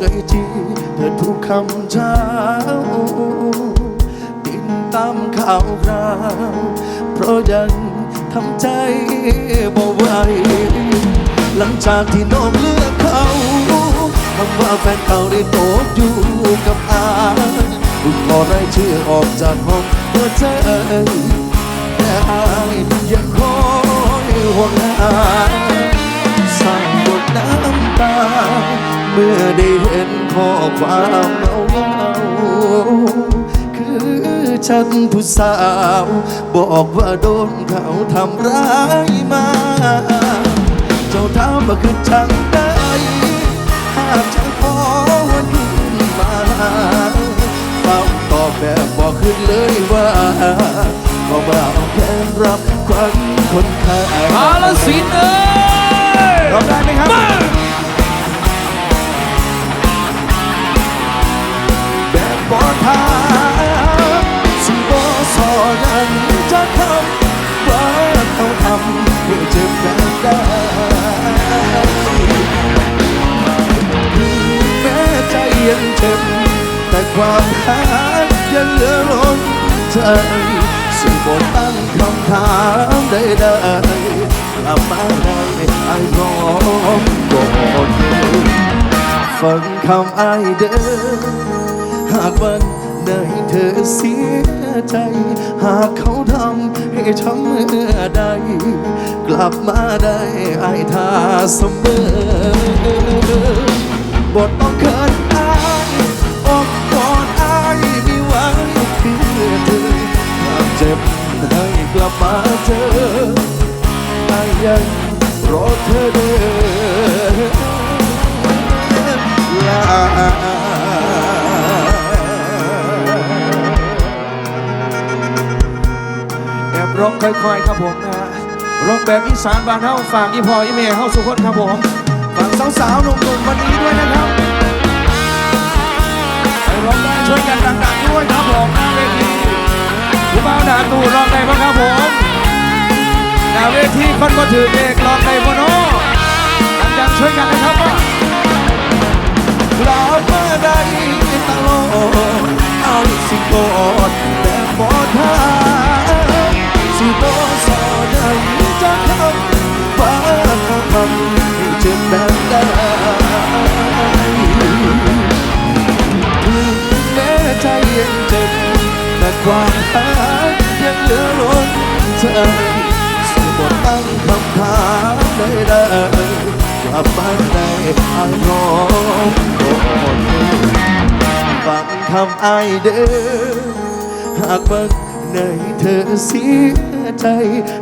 เฟซบุ๊กสองไอจีเธอทุกคำเช้าติดตามข่าวคราวเพราะยังทำใจบ่ไหวหลังจากที่น้องเลือกเขาคำว่าแฟนเก่าได้ตกอยู่กับอาคุณขอได้ชื่อออกจากห้องหัวใจแต่อายยังคอยห่วงหา เมื่อได้เห็นข้อความเงาเงาๆคือฉันผู้สาว บอกว่าโดนเขาทำร้ายมา เจ้าถามว่าคือจังได้หากฉันขอวันขึ้นมาเฝ้าตอบแบบบอกขึ้นเลยว่าก็บ่าวแค่รับควันคนไข้กาลสินธุ์เอ้ยร้องได้ไหมครับ ทางสิบอสอยังจะทำว่าเขาทำเพื่อจ็บแบบได้แม้ใจยังเจ็บแต่ความรักยังเหลือล้นใจซึ่งบนตั้งคำถามใดๆกลับมาได้ไอ้ร้องก่อนเดินฟังคำไอายเด้อ หากวันไหนเธอเสียใจ หากเขาทำให้ช้ำเมื่อใด กลับมาได้อายท่าเสมอบทต้องเขินอายอกกอดอายมีไว้คือเธอความเจ็บให้กลับมาเจออายยังรอเธอเด้อ ร้องค่อยๆครับผมนะฮะร้องแบบอีสานบ้านเฮาฝากอีพ่ออีเมย์เฮาสุขคนครับผมฝากสาวๆหนุ่มๆวันนี้ด้วยนะครับไปร้องได้ช่วยกันดังๆด้วยครับผมหน้าเวทีผู้บ่าวหนาตู่ร้องได้ปะครับผมหน้าเวทีคนก็ถือเอกร้องได้ปะเนาะดังๆช่วยกันนะครับว่ากลับมาได้ตลอดเอาสิกอด ความรักยังเหลือล้นใจสู่บทตั้งคำถามใดๆกลับบ้านได้อาร้องก่อนฟังคำอายเด้อหากบังในเธอเสียใจ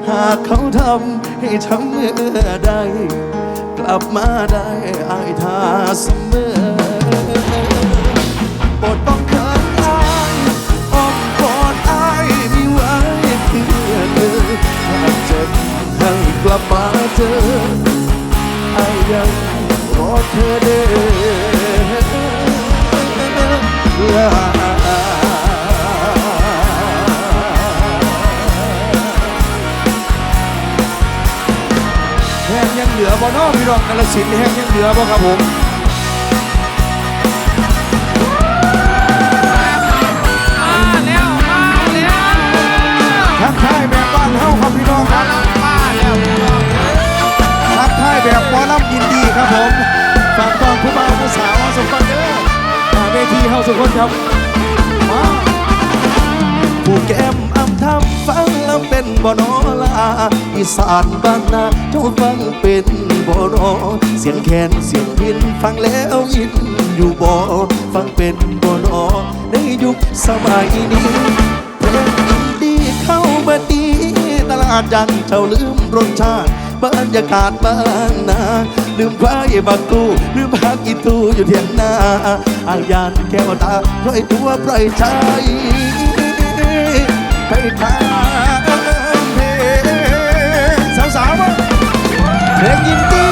หากเขาทำให้ช้ำเมื่อใด กลับมาได้อายทาเสมอบทต้อง มาเจอไอ้ยังรอเธอเด้อแห้งยังเหลือบ่นอพี่รองกาลสินแห้งยังเหลือบ่ครับผม แบบหมอลำยินดีครับผมฝากตอนผู้บ่าวผู้สาวเฮาสุขคนเด้อหน้าเวทีเฮาสุขคนครับมาผู้แก้มอำทำฟังแล้วเป็นบ่นอลาอีสานบ้านนาเจ้าฟังเป็นบ่นอเสียงแคนเสียงพินฟังแล้วยินอยู่บ่ฟังเป็นบ่นอในยุคสมัยนี้เพลงดีเข้ามาตีตลาดยันเจ้าลืมรสชาติ บรรยากาศบ้านนาลืมควายบักกูลืมพักอีตูอยู่เทียงนาอายานแก้วตาปล่อยตัวปล่อยใจไปทางเพลงสาวๆมาเพลงยินดี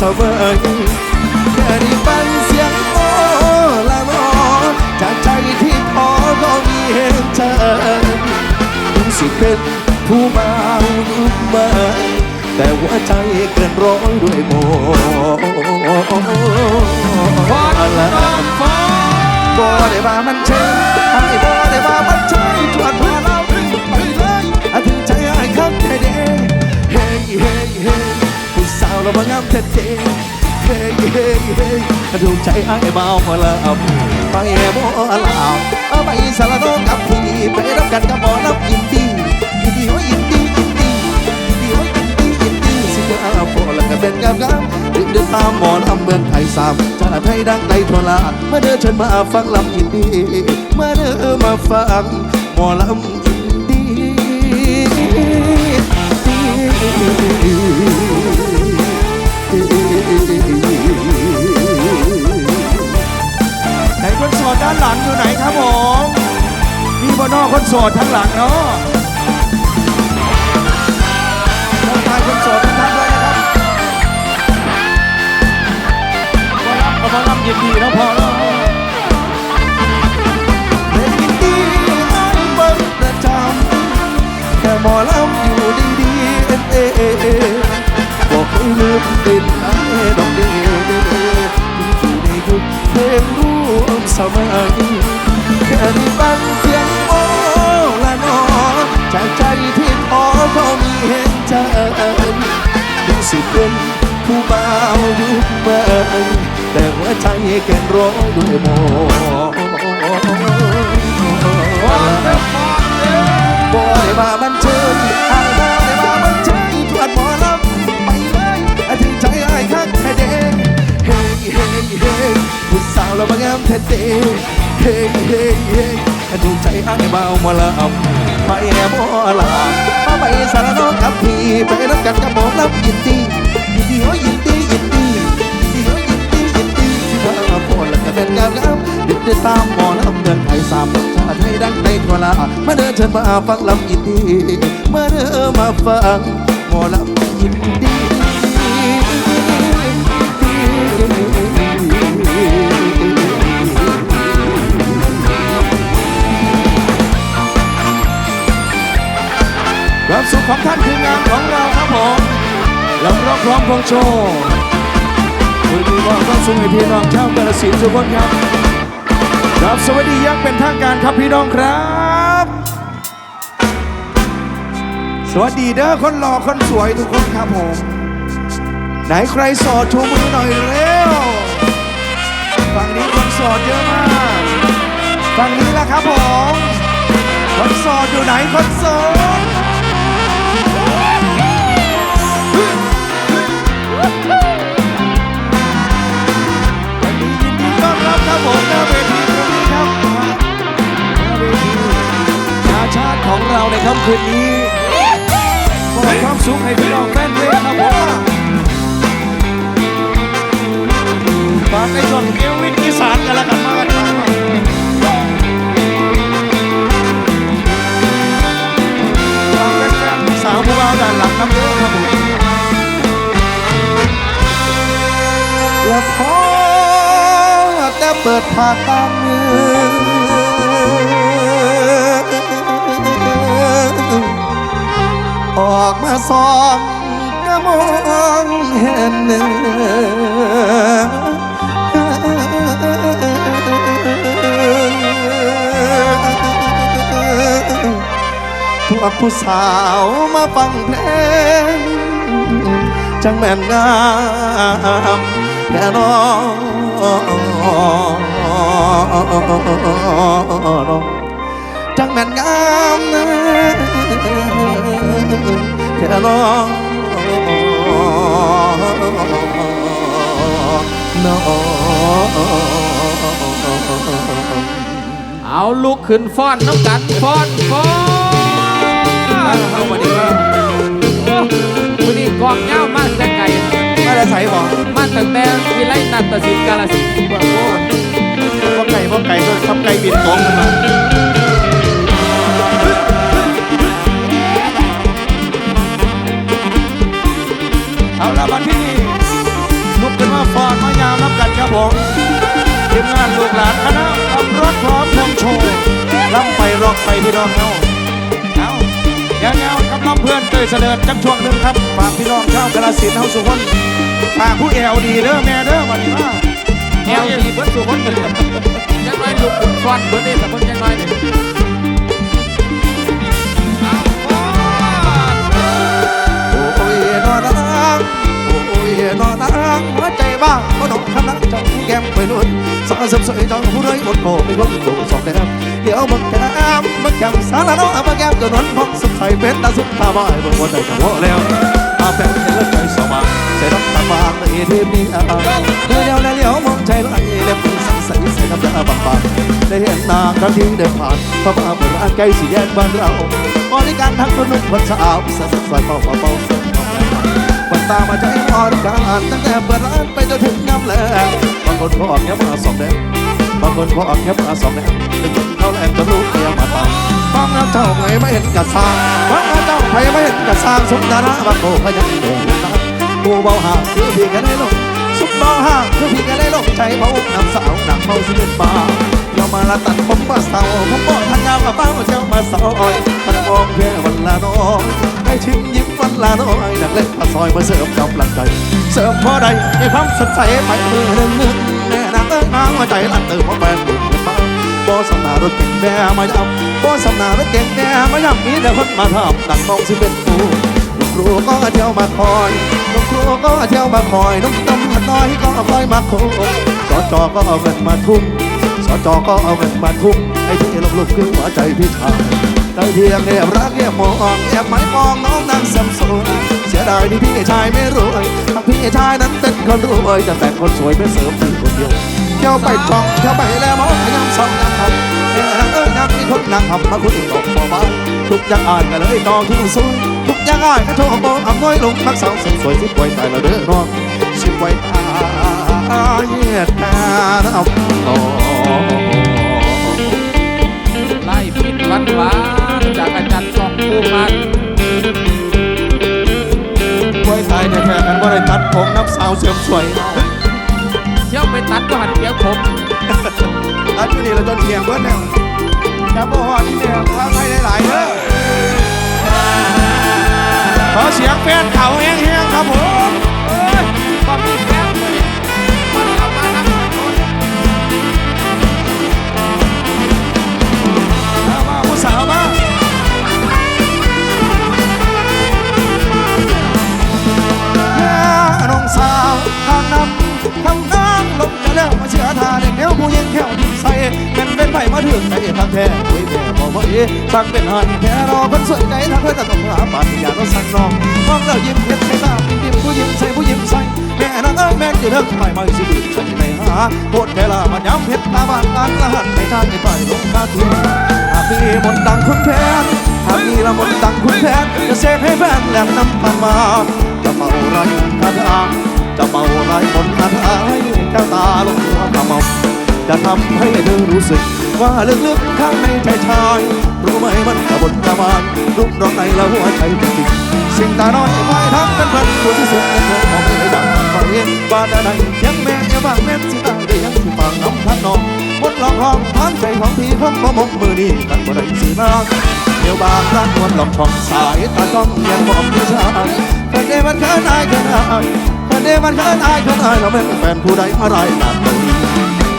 สเวยแค่ได้ฟังเสียงโอละโมจากใจที่พอก็มีเห็นเธอรู้สึกเป็นผู้มาลุ่มมาแต่หัวใจเกินร้อยด้วยโมฟ้าฟ้าบ่ได้ว่ามันเชิงไอ้บ่ได้ว่ามันเชิง ผู้สาวเราบางงามแท้เด้เฮ้ยเฮ้ยเฮ้ยถูใจไอ้เบามาละไปบ่ลาเอาไปสารโนกับพี่ไปรับกันกับหมอลำยินดียินดีโอ้ยินดียินดียินดีโอ้ยินดียินดีสิจะเอาพอแล้วก็เป็นงามงามรีบเดินตามหมอลำเมืองไทยสามชาติไทยดังไกลทั่วลามาเดินเชิญมาฟังลำยินดีมาเดินมาฟังหมอลำยิ คนโสดด้านหลังอยู่ไหนครับผมมีบนอกคนโสดทั้งหลังเนาะทักทายคนโสดทุกท่านด้วยนะครับมารับกับมารับยินดีนะพอแล้วเป็นยินดีไอ้เบิ้งประจำแค่หมอลำอยู่ดีๆเอ็นเอบอกให้ลืมเป็นไอ้ด สมัยแค่ได้ฟังเสียงโอ้ละนอจากใจที่ขอก็มีเห็นใจรู้สึกเป็นผู้บ่าวยุคใหม่แต่หัวใจแก่นร้อยด้วยโม เราบางงามแท้เด้เฮ้ยเฮ้ยเฮ้ยถึงใจอ้เบาหมอลำไปแอบหมอลำมาไปสารน้องกับพี่ไปรับกันกับหมอลำยินดียินดีโอ้ยินดียินดียินดีโอ้ยินดียินดีที่ว่าพอแล้วก็เป็นงามงามเด็ดเด็ดตามหมอลำเมืองไทยสามชาติให้ดังในทั่วลามาเดินเชิญมาฟังลำยินดีมาเดินมาฟังหมอลำยินดี สุขของท่านคืองานของเราครับผมลำร้องพร้อมพงโชว์คืนนี้มอบความสุขให้พี่น้องชากาฬสินธุ์ทุกคนครับครับสวัสดียังเป็นทางการครับพี่น้องครับ สวัสดีเด้อคนหล่อคนสวยทุกคนครับผม ไหนใครโสดชูมือหน่อยเร็วฝั่งนี้คนโสดเยอะมากฝั่งนี้แหละครับผมคนโสดอยู่ไหนคนโสด ผมหน้าเวทีตรงนี้ครับหน้าเวทีชาชาติของเราในค่ำคืนนี้ แต่เปิดผากตามมือออกมาสองก็มองเห็นพวกผู้สาวมาฟังเพลงจังแม่นงามแค่นอง จังแม่นงามนะแค่น้องน้องเอาลุกขึ้นฟ้อนน้ำกันฟ้อนฟ้อนเข้ามาดีว่าโอ้วันนี้กองเงามาแต่ไก่ไม่ได้ใส่บอกมาตั้งแต่วิไลนัตสินกาลสินโอ้ ไก่พ่อไก่ก็ทำไก่บินตรงกันมาเอาละวันที่นี่ลุกขึ้นมาฟอนมายาวนับกันครับผมทีมงานลูกหลานคณะทำรถพร้อมพงโชว์ลำไปรอกไปพี่น้องเอาเอายาวๆกับน้องเพื่อนเตยเสด็จจักช่วงหนึ่งครับฝากพี่น้องชาวกาฬสินเฮาสุพนฝากผู้แอวดีเด้อแม่เด้อวันนี้ว่าแอวดีเบิดสุพนเลยยังน้อยลูกคุณฟอนเบิดนี่แต่คนยังน้อยนี่เอาฟอนโอ้ยนอนนังโอ้ยนอนนังหัวใจบ้างก็น้องคำนังจังแก้มไปนุ่นสาวสมสวยจังผู้ไรหมดโกไม่พ้นโกสองแก้มเดี๋ยวมึงแก้มมึงแก้มสารน้ องเอามาแก้มจนนนพองสุดใส่เป็นตาสุดตาบ่ายบนวันใจจังหัวแล้วอาแฟนเลิกใจสว่างใส่ดอกตาบางในทีนี้อ่าเดี๋ยวแล้วเดี๋ยวมองใจไหลเล็บสัง ใสใสน้ำตาบางๆได้เห็นนางครั้งที่เดินผ่านพระมาเหมือนอันใกล้สี่แยกบ้านเราบริการทั้งคนนุ่มคนสาวสาวสวยเบาเบาๆคนตามาใจบริการตั้งแต่เปิดร้านไปจนถึงน้ำแหลงบางคนก็ออกแค่มาสองแดงบางคนก็ออกแค่มาสองแดงถึงเขาแรงก็รู้ก็ยังมาตามบางงานเจ้าไม่ไม่เห็นกระซางบางงานเจ้าไม่ไม่เห็นกระซางสุดาระบางโกก็ยังโด่งดังกูเบาหาคือพี่กันได้ลง เบาห่างคือพี่กันได้ลงใจเบาน้ำสาวหนักเบาสิเป็นบ้าเดี๋ยวมาละตัดผมมาเสาผมบอกทางงานมาบ้าเจ้ามาเสาอ้อยมันมองแค่วันละน้อยให้ชิมยิ้มวันละน้อยนักเล่นมาซอยมาเสริมกำลังใจเสริมพอใดให้ความสดใสไปมือหนึ่งแน่นางเอ้ยนางหัวใจลั่นเติมพราะแฟนบุญเงินมาบ่สำนารถเก่งแม่มาย้ำบ่สำนารถเก่งแม่มาย้ำมีแต่คนมาทำดังมองสิเป็นปูลูกครูก็เที่ยวมาคอยลูกครูก็เที่ยวมาคอยน้องต น้อยก็คอยมาโคสจอก็เอาเงินมาทุ่มสจอก็เอาเงินมาทุ่มไอ้ที่ลงลุกคือหัวใจพี่ชายได้เพียงแอบรักแอบมองแอบไม่มองน้องนางสัมสนเสียดายที่พี่ชายไม่รวยถ้าพี่ชายนั้นเป็นคนรวยแต่แต่คนสวยไม่เสริมพี่คนเดียวเที่ยวไปจองเที่ยวไปแล้วมองยายามสองยังทำเนี่ยนางเอ้ยนางมีคนนางทำมาคุณตกบ่บ้าทุกอย่างอ่านกันเลยต่อทุกสวยทุกอย่างอ่านก็โชว์โบอำน้อยลงมักสาวสวยที่ป่วยตายแล้วเด้อน้อง สิไว้ตายเยียดตาน้ำต่อไล่ปิดวันหวานจากอาจารย์สองผู้มันป่วยตายแท้ๆกันว่าได้ตัดผมน้ำสาวเสริมสวยเที่ยวไปตัดก็หันเปียกผมตัดที่นี่เราจนเทียงเบิดแล้วจับบ่ฮอดนี่เนี่ยพาไปหลายๆเด้อขอเสียงแฟนเขาแห้งๆครับผม เอ้ยก็มีแฟนเลยมันเอามานับคนมามาผู้ามาแม่น้องสาวทางนำทางน้ำลงจแล้วมาเชื่อทาเด็กแนวผู้หญิงแค่วใส่เป็นเป็นไปมาถึงใจทางแท้ไว้แม่ บอกว่าเอ๊ะสั่งเป็นหันแค่รอคนสวยใจทางเพื่อนแต่ต้องหาปาฏิญาณว่าสั่งน้องมองแล้วยิ้มเห็นใส่ตายิ้มผู้หญิงใส่ผู้หญิงใส่แม่นางเอ้ยแม่จะเลิกไม่ไม่สิบืนใส่ในหาโคตรแค่ละมันย้ำเพชรตาบานตาละหันไปทางไอ้ไปลงคาทีหากมีมนต์ดังคุณแพทย์หากมีละมนต์ดังคุณแพทย์จะเสกให้แฟนแหลมน้ำมันมาจะเป่าไรคาถาจะเป่าไรมนต์คาถาให้แก้วตาลงหัวกระหม่อมจะทำให้เธอรู้สึก ว่าลึกๆข้างในใจชายรู้ไหมมันกระบนกระบาลรูปร้องในและหัวใจจริงสิ่งตาน้อยไม่ทำเป็นพื่อนตัวที่สุดในเธอมองไม่ได้ดังฟังเองว่าแต่ใดยังแม่ยังบางแม่สิตาได้ยังสิฟังน้ำพันนองบนลอกห้องทานใจของพี่คงบ่มกมือนี้กันบ่ได้สิมาเดี๋ยวบางรั้งวันลอกช่องสายตาจ้องยังมองผู้ชายคนเดมันเขินอายเขินอายคนเดมันเขินอายเขินอายเราเป็นแฟนผู้ใดอะไรหนักตรงนี้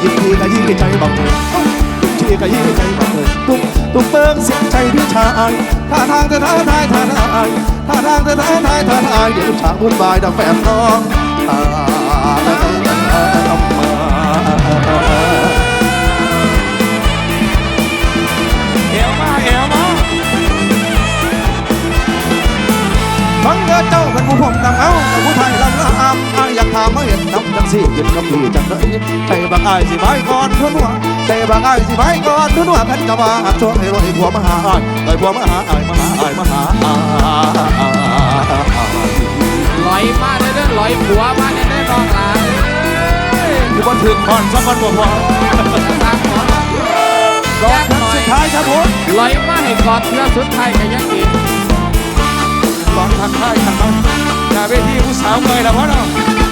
ยิ่งทีก็ยิ่งใจบังเอิญ กทีก็ยี่ใจบังเอิญทุกทุกเบิ่งเสียงใจพี่ชายท่าทางเธอท้าทายท่าทายท่าทางเธอท้าทายท่าทายเดี๋ยวฉากวุ่นวายดังแฟนน้องตา เห็นน้ำจังสียืนกับพี่จังเลยใจบางอายสิไว้ก่อนทุนหัวใจบางอายสิไว้ก่อนทุนหัวแผ่นกะว่าหักช่วงให้รวยผัวมาหาอายรวยผัวมาหาอายมาหาอายมาหาอายลอยมาได้เด้อลอยผัวมาได้เด้อน้องหลานคือบ่ถึงพรสักคนบ่พอตามหมอรอบครั้งสุดท้ายครับผมลอยมาให้กอดเพื่อสุดท้ายกันยังอีกลองทักทายกันมาหน้าเวทีผู้สาวเมยแล้วพ่อเนาะ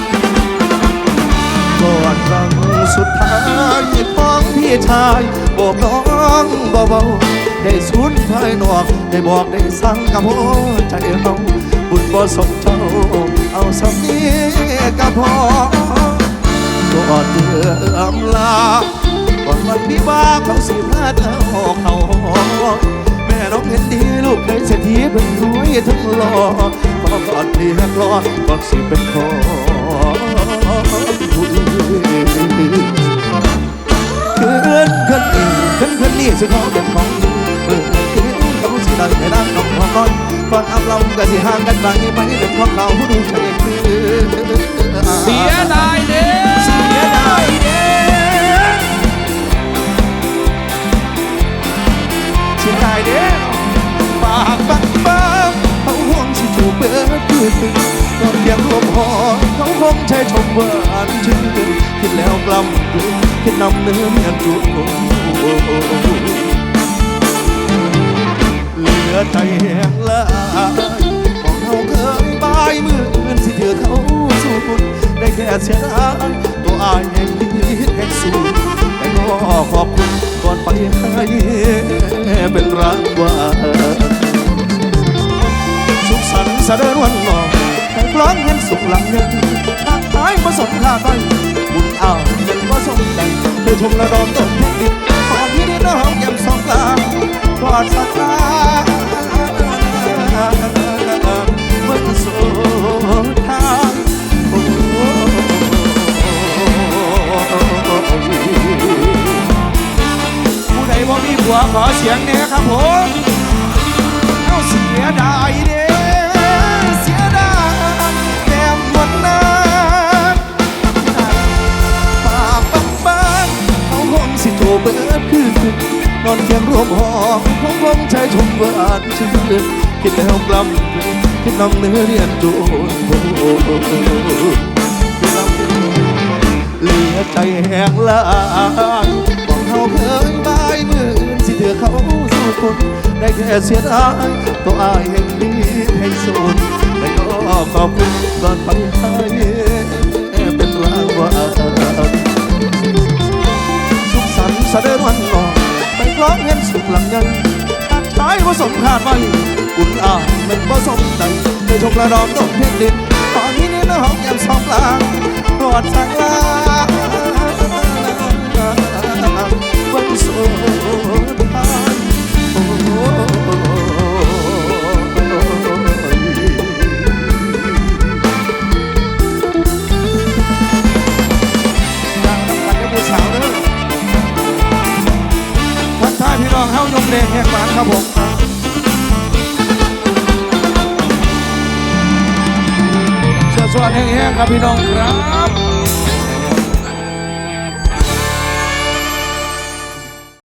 ก่อนครั้งสุดท้ายของพี่ชายบอกน้องเบาๆได้สูญภายนอก ได้บอกได้สั่งกับหัวใจเฮาบุญบ่สมเจ้า เอาสำนี้ก็พอก่อนเดือมลาก่อนวันวิวาห์เขาสิพาเธอเขาแม่น้องเห็นดีลูกเคยเศรษฐีเป็นรวยทั้งหล่อพอก่อนเรียกรอก่อนสิเป็นขอ คืนคืนนี้คืนคืนนี้สิเขาเป็นของเออคืนเขาสิได้ในด้านน้องหัวก้อนก่อนอำลำก็สิห่างกันไปไปเป็นของเราผู้ดูใจคือเสียดายเด้เสียดายเด้เสียดายเด้ปากปักปักเขาห่วงสิจูบเบิดคืนตอ นเพียงลมหอเขาคงใช้ชมหวานชื่นคิดแล้วกล้ำกลืนคิดนำเนื้อเมียนจูเหลือใจแห้งลายของเขาเคยบายมืออื่นสิเถือเขาสู้ได้แค่เสียดายตัวอายแห่งนี้แห่งสูงแต่ก็ขอบคุณก่อนไปให้เป็นรางวัลสุขสันต์เสด็จวันหลอ ให้พร้องเงินสุขหลังหนึ่งทางท้ายผสมค่าไปบุญอ้าเงินผสมแต่งเธอชมละดมต้นแผ่นดินตอนที่ได้น้องแก้มสองกลางกอดสา อนอนเคียงวมหองเขาคงใช้ชมหวานชื่นคิดแล้วกล้ำคิดน้ำเนื้อเรียนจูนเหลือใจแห้งลายบอกเขาเคยบายมืออื่นสิเถือเขาสู้คนได้แค่เสียดายตัวอายแห่งนี้แห่งโซนแต่ก็ขอบคุณก่อนไปให้เป็นรางวัลสุขสันต์เสด็จวันนอก พร้องเห็นสุขหลังยันตัดใช้ผสมขาดไปอุ่นอ่างเป็นผสมใจในชมระดอมดงเพชรดินตอนนี้นี่น้องยามสองกลางกอดสักลา ครับผมเชื่อสวัสดีแห้งๆครับพี่น้องครับ